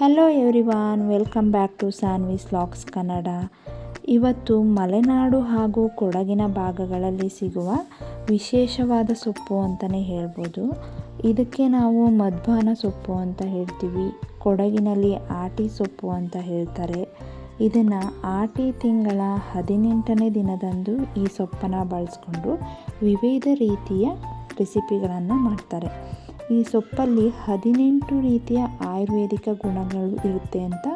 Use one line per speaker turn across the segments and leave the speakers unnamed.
Hello everyone welcome back to Sanvi's locks Kannada ಇವತ್ತು ಮಲೆನಾಡು ಹಾಗೂ ಕೊಡಗಿನ ಭಾಗಗಳಲ್ಲಿ ಸಿಗುವ ವಿಶೇಷವಾದ ಸೊಪ್ಪು ಅಂತಲೇ ಹೇಳ್ಬೋದು. ಇದಕ್ಕೆ ನಾವು ಮಧ್ವಾನ ಸೊಪ್ಪು ಅಂತ ಹೇಳ್ತೀವಿ. ಕೊಡಗಿನಲ್ಲಿ ಆಟಿ ಸೊಪ್ಪು ಅಂತ ಹೇಳ್ತಾರೆ. ಇದನ್ನು ಆಟಿ ತಿಂಗಳ ಹದಿನೆಂಟನೇ ದಿನದಂದು ಈ ಸೊಪ್ಪನ್ನು ಬಳಸ್ಕೊಂಡು ವಿವಿಧ ರೀತಿಯ ರೆಸಿಪಿಗಳನ್ನು ಮಾಡ್ತಾರೆ. ಈ ಸೊಪ್ಪಲ್ಲಿ ಹದಿನೆಂಟು ರೀತಿಯ ಆಯುರ್ವೇದಿಕ ಗುಣಗಳು ಇರುತ್ತೆ ಅಂತ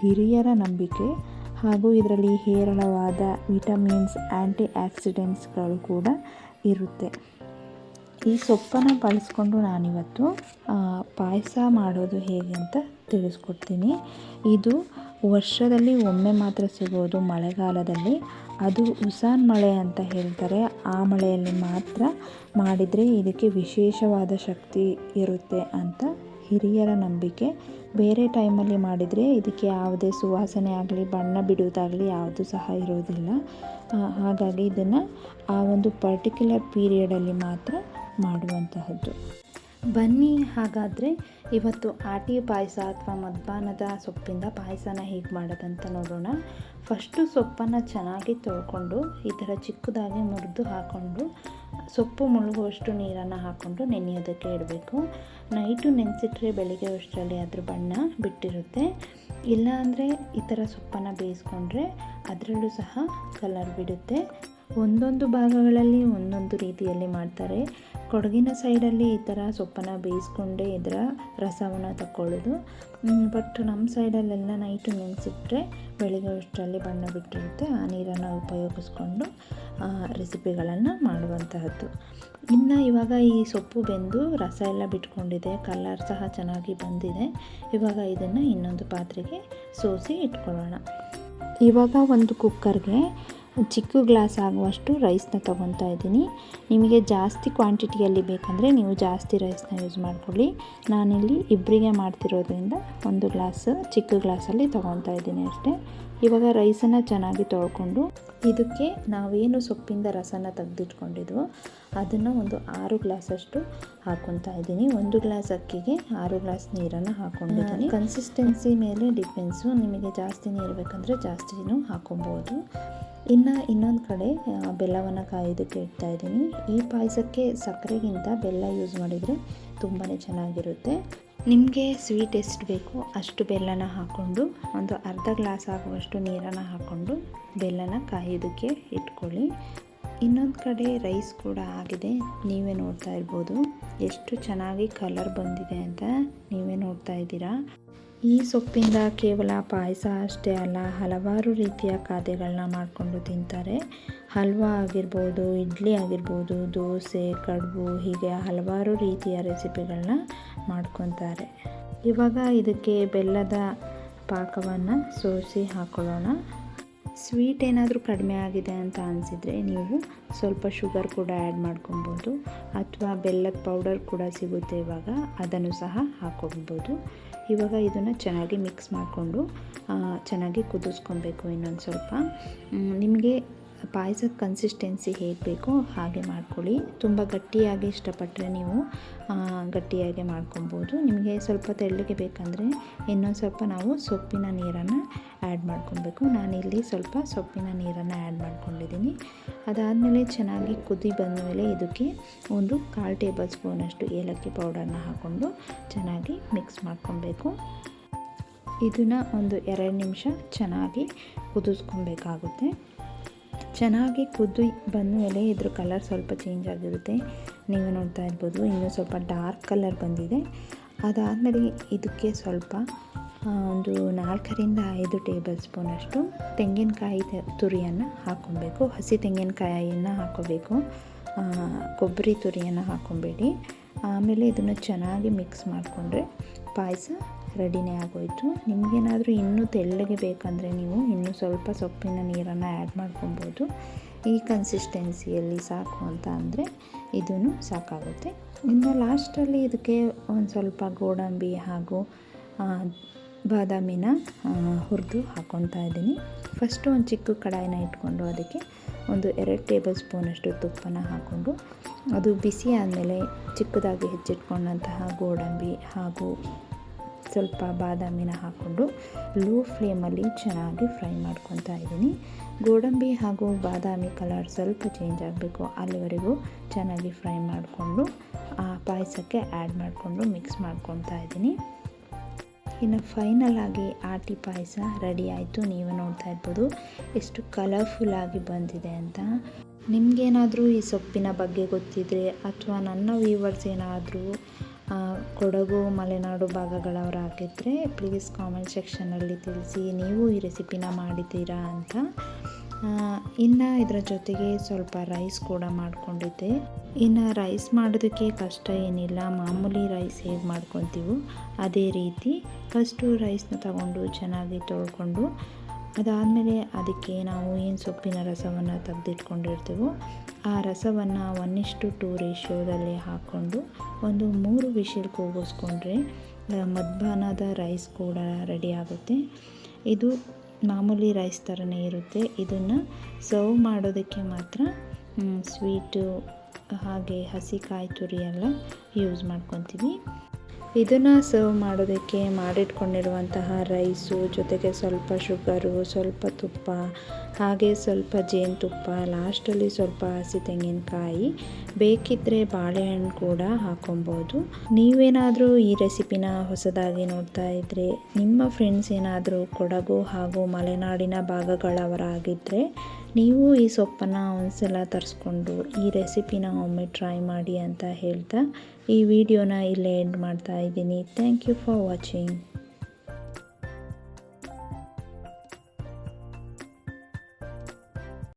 ಹಿರಿಯರ ನಂಬಿಕೆ. ಹಾಗೂ ಇದರಲ್ಲಿ ಹೇರಳವಾದ ವಿಟಮಿನ್ಸ್ ಆ್ಯಂಟಿ ಆಕ್ಸಿಡೆಂಟ್ಸ್ಗಳು ಕೂಡ ಇರುತ್ತೆ. ಈ ಸೊಪ್ಪನ್ನು ಬಳಸ್ಕೊಂಡು ನಾನಿವತ್ತು ಪಾಯಸ ಮಾಡೋದು ಹೇಗೆ ಅಂತ ತಿಳಿಸ್ಕೊಡ್ತೀನಿ. ಇದು ವರ್ಷದಲ್ಲಿ ಒಮ್ಮೆ ಮಾತ್ರ ಸಿಗೋದು ಮಳೆಗಾಲದಲ್ಲಿ. ಅದು ಉಸಾನ್ ಮಳೆ ಅಂತ ಹೇಳ್ತಾರೆ. ಆ ಮಳೆಯಲ್ಲಿ ಮಾತ್ರ ಮಾಡಿದರೆ ಇದಕ್ಕೆ ವಿಶೇಷವಾದ ಶಕ್ತಿ ಇರುತ್ತೆ ಅಂತ ಹಿರಿಯರ ನಂಬಿಕೆ. ಬೇರೆ ಟೈಮಲ್ಲಿ ಮಾಡಿದರೆ ಇದಕ್ಕೆ ಯಾವುದೇ ಸುವಾಸನೆ ಆಗಲಿ, ಬಣ್ಣ ಬಿಡುವುದಾಗಲಿ ಯಾವುದು ಸಹ ಇರೋದಿಲ್ಲ. ಹಾಗಾಗಿ ಇದನ್ನು ಆ ಒಂದು ಪರ್ಟಿಕ್ಯುಲರ್ ಪೀರಿಯಡಲ್ಲಿ ಮಾತ್ರ ಮಾಡುವಂತಹದ್ದು. ಬನ್ನಿ, ಹಾಗಾದರೆ ಇವತ್ತು ಆಟಿ ಪಾಯಸ ಅಥವಾ ಮದ್ಬಾನದ ಸೊಪ್ಪಿಂದ ಪಾಯಸನ ಹೇಗೆ ಮಾಡೋದಂತ ನೋಡೋಣ. ಫಸ್ಟು ಸೊಪ್ಪನ್ನು ಚೆನ್ನಾಗಿ ತೊಳ್ಕೊಂಡು, ಈ ಥರ ಚಿಕ್ಕದಾಗಿ ಮುರಿದು ಹಾಕ್ಕೊಂಡು ಸೊಪ್ಪು ಮುಳುಗುವಷ್ಟು ನೀರನ್ನು ಹಾಕ್ಕೊಂಡು ನೆನೆಯೋದಕ್ಕೆ ಇಡಬೇಕು. ನೈಟು ನೆನೆಸಿಟ್ರೆ ಬೆಳಿಗ್ಗೆ ಅಷ್ಟರಲ್ಲಿ ಅದ್ರ ಬಣ್ಣ ಬಿಟ್ಟಿರುತ್ತೆ. ಇಲ್ಲಾಂದರೆ ಈ ಥರ ಸೊಪ್ಪನ್ನು ಬೇಯಿಸ್ಕೊಂಡ್ರೆ ಅದರಲ್ಲೂ ಸಹ ಕಲರ್ ಬಿಡುತ್ತೆ. ಒಂದೊಂದು ಭಾಗಗಳಲ್ಲಿ ಒಂದೊಂದು ರೀತಿಯಲ್ಲಿ ಮಾಡ್ತಾರೆ. ಕೊಡಗಿನ ಸೈಡಲ್ಲಿ ಈ ಥರ ಸೊಪ್ಪನ್ನು ಬೇಯಿಸ್ಕೊಂಡೇ ಇದರ ರಸವನ್ನು ತಗೊಳ್ಳೋದು ಬಟ್ ನಮ್ಮ ಸೈಡಲ್ಲೆಲ್ಲ ನೈಟು ನೆನೆಸಿಟ್ರೆ ಬೆಳಿಗ್ಗೆ ಅಷ್ಟರಲ್ಲಿ ಬಣ್ಣ ಬಿಟ್ಟಿರುತ್ತೆ. ಆ ನೀರನ್ನು ಉಪಯೋಗಿಸ್ಕೊಂಡು ರೆಸಿಪಿಗಳನ್ನು ಮಾಡುವಂತಹದ್ದು. ಇನ್ನು ಇವಾಗ ಈ ಸೊಪ್ಪು ಬೆಂದು ರಸ ಎಲ್ಲ ಬಿಟ್ಕೊಂಡಿದೆ. ಕಲರ್ ಸಹ ಚೆನ್ನಾಗಿ ಬಂದಿದೆ. ಇವಾಗ ಇದನ್ನು ಇನ್ನೊಂದು ಪಾತ್ರೆಗೆ ಸೋಸಿ ಇಟ್ಕೊಳ್ಳೋಣ. ಇವಾಗ ಒಂದು ಕುಕ್ಕರ್ಗೆ ಚಿಕ್ಕ ಗ್ಲಾಸ್ ಆಗುವಷ್ಟು ರೈಸ್ನ ತೊಗೊತಾ ಇದ್ದೀನಿ. ನಿಮಗೆ ಜಾಸ್ತಿ ಕ್ವಾಂಟಿಟಿಯಲ್ಲಿ ಬೇಕಂದರೆ ನೀವು ಜಾಸ್ತಿ ರೈಸ್ನ ಯೂಸ್ ಮಾಡ್ಕೊಳ್ಳಿ. ನಾನಿಲ್ಲಿ ಇಬ್ಬರಿಗೆ ಮಾಡ್ತಿರೋದ್ರಿಂದ ಒಂದು ಗ್ಲಾಸ್ ಚಿಕ್ಕ ಗ್ಲಾಸಲ್ಲಿ ತೊಗೊತಾ ಇದ್ದೀನಿ ಅಷ್ಟೇ. ಇವಾಗ ರೈಸನ್ನು ಚೆನ್ನಾಗಿ ತೊಳ್ಕೊಂಡು ಇದಕ್ಕೆ ನಾವೇನು ಸೊಪ್ಪಿಂದ ರಸನ ತೆಗೆದಿಟ್ಕೊಂಡಿದ್ವೋ ಅದನ್ನು ಒಂದು ಆರು ಗ್ಲಾಸಷ್ಟು ಹಾಕೊತಾ ಇದ್ದೀನಿ. ಒಂದು ಗ್ಲಾಸ್ ಅಕ್ಕಿಗೆ ಆರು ಗ್ಲಾಸ್ ನೀರನ್ನು ಹಾಕ್ಕೊಂಡಿದ್ದೀನಿ ಕನ್ಸಿಸ್ಟೆನ್ಸಿ ಮೇಲೆ ಡಿಪೆಂಡ್ಸು ನಿಮಗೆ ಜಾಸ್ತಿ ನೀರು ಬೇಕಂದರೆ ಜಾಸ್ತಿನೂ ಹಾಕೊಬೋದು ಇನ್ನು ಇನ್ನೊಂದು ಕಡೆ ಬೆಲ್ಲವನ್ನು ಕಾಯೋದಕ್ಕೆ ಇಡ್ತಾ ಇದ್ದೀನಿ. ಈ ಪಾಯಸಕ್ಕೆ ಸಕ್ಕರೆಗಿಂತ ಬೆಲ್ಲ ಯೂಸ್ ಮಾಡಿದರೆ ತುಂಬಾ ಚೆನ್ನಾಗಿರುತ್ತೆ. ನಿಮಗೆ ಸ್ವೀಟ್ ಎಷ್ಟು ಬೇಕು ಅಷ್ಟು ಬೆಲ್ಲನ ಹಾಕ್ಕೊಂಡು ಒಂದು ಅರ್ಧ ಗ್ಲಾಸ್ ಆಗುವಷ್ಟು ನೀರನ್ನು ಹಾಕ್ಕೊಂಡು ಬೆಲ್ಲನ ಕಾಯೋದಕ್ಕೆ ಇಟ್ಕೊಳ್ಳಿ. ಇನ್ನೊಂದು ಕಡೆ ರೈಸ್ ಕೂಡ ಆಗಿದೆ, ನೀವೇ ನೋಡ್ತಾ ಇರ್ಬೋದು. ಎಷ್ಟು ಚೆನ್ನಾಗಿ ಕಲರ್ ಬಂದಿದೆ ಅಂತ ನೀವೇ ನೋಡ್ತಾ ಇದ್ದೀರಾ. ಈ ಸೊಪ್ಪಿಂದ ಕೇವಲ ಪಾಯಸ ಅಷ್ಟೇ ಅಲ್ಲ, ಹಲವಾರು ರೀತಿಯ ಖಾದ್ಯಗಳನ್ನ ಮಾಡಿಕೊಂಡು ತಿಂತಾರೆ. ಹಲ್ವಾ ಆಗಿರ್ಬೋದು, ಇಡ್ಲಿ ಆಗಿರ್ಬೋದು, ದೋಸೆ, ಕಡುಬು ಹೀಗೆ ಹಲವಾರು ರೀತಿಯ ರೆಸಿಪಿಗಳನ್ನ ಮಾಡ್ಕೊತಾರೆ. ಇವಾಗ ಇದಕ್ಕೆ ಬೆಲ್ಲದ ಪಾಕವನ್ನು ಸೋಸಿ ಹಾಕೊಳ್ಳೋಣ. ಸ್ವೀಟ್ ಏನಾದರೂ ಕಡಿಮೆ ಆಗಿದೆ ಅಂತ ಅನಿಸಿದರೆ ನೀವು ಸ್ವಲ್ಪ ಶುಗರ್ ಕೂಡ ಆ್ಯಡ್ ಮಾಡ್ಕೊಬೋದು, ಅಥವಾ ಬೆಲ್ಲದ ಪೌಡರ್ ಕೂಡ ಸಿಗುತ್ತೆ ಇವಾಗ, ಅದನ್ನು ಸಹ ಹಾಕೊಬೋದು. ಇವಾಗ ಇದನ್ನು ಚೆನ್ನಾಗಿ ಮಿಕ್ಸ್ ಮಾಡಿಕೊಂಡು ಚೆನ್ನಾಗಿ ಕುದಿಸ್ಕೊಬೇಕು ಇನ್ನೊಂದು ಸ್ವಲ್ಪ. ನಿಮಗೆ ಪಾಯಸದ ಕನ್ಸಿಸ್ಟೆನ್ಸಿ ಹೇಗೆ ಬೇಕೋ ಹಾಗೆ ಮಾಡ್ಕೊಳ್ಳಿ. ತುಂಬ ಗಟ್ಟಿಯಾಗಿ ಇಷ್ಟಪಟ್ಟರೆ ನೀವು ಗಟ್ಟಿಯಾಗಿ ಮಾಡ್ಕೊಬೋದು. ನಿಮಗೆ ಸ್ವಲ್ಪ ತೆಳ್ಳಗೆ ಬೇಕಂದರೆ ಇನ್ನೊಂದು ಸ್ವಲ್ಪ ನಾವು ಸೊಪ್ಪಿನ ನೀರನ್ನು ಆ್ಯಡ್ ಮಾಡ್ಕೊಬೇಕು. ನಾನಿಲ್ಲಿ ಸ್ವಲ್ಪ ಸೊಪ್ಪಿನ ನೀರನ್ನು ಆ್ಯಡ್ ಮಾಡ್ಕೊಂಡಿದ್ದೀನಿ. ಅದಾದಮೇಲೆ ಚೆನ್ನಾಗಿ ಕುದಿ ಬಂದ ಮೇಲೆ ಇದಕ್ಕೆ ಒಂದು ಕಾಲು ಟೇಬಲ್ ಸ್ಪೂನಷ್ಟು ಏಲಕ್ಕಿ ಪೌಡರ್ನ ಹಾಕ್ಕೊಂಡು ಚೆನ್ನಾಗಿ ಮಿಕ್ಸ್ ಮಾಡ್ಕೊಬೇಕು. ಇದನ್ನು ಒಂದು ಎರಡು ನಿಮಿಷ ಚೆನ್ನಾಗಿ ಕುದಿಸ್ಕೊಬೇಕಾಗುತ್ತೆ. ಚೆನ್ನಾಗಿ ಕುದ್ದು ಮೇಲೆ ಇದ್ರ ಕಲರ್ ಸ್ವಲ್ಪ ಚೇಂಜ್ ಆಗಿರುತ್ತೆ. ನೀವು ನೋಡ್ತಾ ಇರ್ಬೋದು, ಇನ್ನೂ ಸ್ವಲ್ಪ ಡಾರ್ಕ್ ಕಲರ್ ಬಂದಿದೆ. ಅದಾದಮೇಲೆ ಇದಕ್ಕೆ ಸ್ವಲ್ಪ ಒಂದು ನಾಲ್ಕರಿಂದ ಐದು ಟೇಬಲ್ ಸ್ಪೂನಷ್ಟು ತೆಂಗಿನಕಾಯಿ ತುರಿಯನ್ನು ಹಾಕ್ಕೊಬೇಕು. ಹಸಿ ತೆಂಗಿನಕಾಯಿಯನ್ನು ಹಾಕ್ಕೋಬೇಕು. ಕೊಬ್ಬರಿ ತುರಿಯನ್ನು ಹಾಕ್ಕೊಬೇಡಿ. ಆಮೇಲೆ ಇದನ್ನು ಚೆನ್ನಾಗಿ ಮಿಕ್ಸ್ ಮಾಡಿಕೊಂಡ್ರೆ ಪಾಯಸ ರೆಡಿನೇ ಆಗೋಯಿತು. ನಿಮಗೇನಾದರೂ ಇನ್ನೂ ತೆಳ್ಳಗೆ ಬೇಕಂದರೆ ನೀವು ಇನ್ನೂ ಸ್ವಲ್ಪ ಸೊಪ್ಪಿನ ನೀರನ್ನು ಆ್ಯಡ್ ಮಾಡ್ಕೊಬೋದು. ಈ ಕನ್ಸಿಸ್ಟೆನ್ಸಿಯಲ್ಲಿ ಸಾಕು ಅಂತ ಅಂದರೆ ಇದೂ ಸಾಕಾಗುತ್ತೆ. ಇನ್ನು ಲಾಸ್ಟಲ್ಲಿ ಇದಕ್ಕೆ ಒಂದು ಸ್ವಲ್ಪ ಗೋಡಂಬಿ ಹಾಗೂ ಬಾದಾಮಿನ ಹುರಿದು ಹಾಕ್ಕೊತಾ ಇದ್ದೀನಿ. ಫಸ್ಟು ಒಂದು ಚಿಕ್ಕ ಕಡಾಯಿನ ಇಟ್ಕೊಂಡು ಅದಕ್ಕೆ ಒಂದು ಎರಡು ಟೇಬಲ್ ಸ್ಪೂನಷ್ಟು ತುಪ್ಪನ ಹಾಕ್ಕೊಂಡು, ಅದು ಬಿಸಿ ಆದಮೇಲೆ ಚಿಕ್ಕದಾಗಿ ಹೆಚ್ಚಿಟ್ಕೊಂಡಂತಹ ಗೋಡಂಬಿ ಹಾಗೂ ಸ್ವಲ್ಪ ಬಾದಾಮಿನ ಹಾಕ್ಕೊಂಡು ಲೋ ಫ್ಲೇಮಲ್ಲಿ ಚೆನ್ನಾಗಿ ಫ್ರೈ ಮಾಡ್ಕೊತಾ ಇದ್ದೀನಿ. ಗೋಡಂಬಿ ಹಾಗೂ ಬಾದಾಮಿ ಕಲರ್ ಸ್ವಲ್ಪ ಚೇಂಜ್ ಆಗಬೇಕು. ಅಲ್ಲಿವರೆಗೂ ಚೆನ್ನಾಗಿ ಫ್ರೈ ಮಾಡಿಕೊಂಡು, ಆ ಪಾಯಸಕ್ಕೆ ಆ್ಯಡ್ ಮಾಡಿಕೊಂಡು ಮಿಕ್ಸ್ ಮಾಡ್ಕೊತಾ ಇದ್ದೀನಿ. ಇನ್ನು ಫೈನಲ್ ಆಗಿ ಆಟಿ ಪಾಯಸ ರೆಡಿ ಆಯಿತು. ನೀವು ನೋಡ್ತಾ ಇರ್ಬೋದು ಎಷ್ಟು ಕಲರ್ಫುಲ್ಲಾಗಿ ಬಂದಿದೆ ಅಂತ. ನಿಮಗೇನಾದರೂ ಈ ಸೊಪ್ಪಿನ ಬಗ್ಗೆ ಗೊತ್ತಿದ್ರೆ, ಅಥವಾ ನನ್ನ ವ್ಯೂವರ್ಸ್ ಏನಾದರೂ ಕೊಡಗು, ಮಲೆನಾಡು ಭಾಗಗಳವರಾಗಿದ್ದರೆ ಪ್ಲೀಸ್ ಕಾಮೆಂಟ್ ಸೆಕ್ಷನಲ್ಲಿ ತಿಳಿಸಿ ನೀವು ಈ ರೆಸಿಪಿನ ಮಾಡಿದ್ದೀರಾ ಅಂತ. ಇನ್ನು ಇದರ ಜೊತೆಗೆ ಸ್ವಲ್ಪ ರೈಸ್ ಕೂಡ ಮಾಡ್ಕೊಂಡಿದ್ದೆ. ಇನ್ನು ರೈಸ್ ಮಾಡೋದಕ್ಕೆ ಕಷ್ಟ ಏನಿಲ್ಲ, ಮಾಮೂಲಿ ರೈಸ್ ಹೇಗೆ ಮಾಡ್ಕೊತೀವೋ ಅದೇ ರೀತಿ ಫಸ್ಟು ರೈಸ್ನ ತಗೊಂಡು ಚೆನ್ನಾಗಿ ತೊಳ್ಕೊಂಡು ಅದಾದಮೇಲೆ ಅದಕ್ಕೆ ನಾವು ಏನು ಸೊಪ್ಪಿನ ರಸವನ್ನು ತೆಗೆದಿಟ್ಕೊಂಡಿರ್ತೀವೋ ಆ ರಸವನ್ನು ಒಂದಿಷ್ಟು ಟು ರೇಷ್ಯೋದಲ್ಲಿ ಹಾಕ್ಕೊಂಡು ಒಂದು ಮೂರು ವಿಷಲ್ ಕೂಗಿಸ್ಕೊಂಡ್ರೆ ಮಧ್ಯಾಹ್ನದ ರೈಸ್ ಕೂಡ ರೆಡಿ ಆಗುತ್ತೆ. ಇದು ಮಾಮೂಲಿ ರೈಸ್ ಥರನೇ ಇರುತ್ತೆ. ಇದನ್ನು ಸರ್ವ್ ಮಾಡೋದಕ್ಕೆ ಮಾತ್ರ ಸ್ವೀಟು ಹಾಗೆ ಹಸಿ ಕಾಯಿ ತುರಿ ಎಲ್ಲ ಯೂಸ್ ಮಾಡ್ಕೊತೀವಿ. ಇದನ್ನು ಸರ್ವ್ ಮಾಡೋದಕ್ಕೆ ಮಾಡಿಟ್ಕೊಂಡಿರುವಂತಹ ರೈಸು ಜೊತೆಗೆ ಸ್ವಲ್ಪ ಶುಗರು ಸ್ವಲ್ಪ ತುಪ್ಪ, ಹಾಗೆ ಸ್ವಲ್ಪ ಜೇನುತುಪ್ಪ ಲಾಸ್ಟಲ್ಲಿ ಸ್ವಲ್ಪ ಹಸಿ ತೆಂಗಿನಕಾಯಿ. ಬೇಕಿದ್ದರೆ ಬಾಳೆಹಣ್ಣು ಕೂಡ ಹಾಕೊಬೋದು. ನೀವೇನಾದರೂ ಈ ರೆಸಿಪಿನ ಹೊಸದಾಗಿ ನೋಡ್ತಾ ಇದ್ದರೆ ನಿಮ್ಮ ಫ್ರೆಂಡ್ಸ್ ಏನಾದರೂ ಕೊಡಗು ಹಾಗೂ ಮಲೆನಾಡಿನ ಭಾಗಗಳವರಾಗಿದ್ದರೆ ನೀವು ಈ ಸೊಪ್ಪನ್ನು ಒಂದ್ಸಲ ತರಿಸ್ಕೊಂಡು ಈ ರೆಸಿಪಿನ ಒಮ್ಮೆ ಟ್ರೈ ಮಾಡಿ ಅಂತ ಹೇಳ್ತಾ ಈ ವಿಡಿಯೋನ ಇಲ್ಲೇ ಎಂಡ್ ಮಾಡ್ತಾ ಇದ್ದೀನಿ. Thank you for watching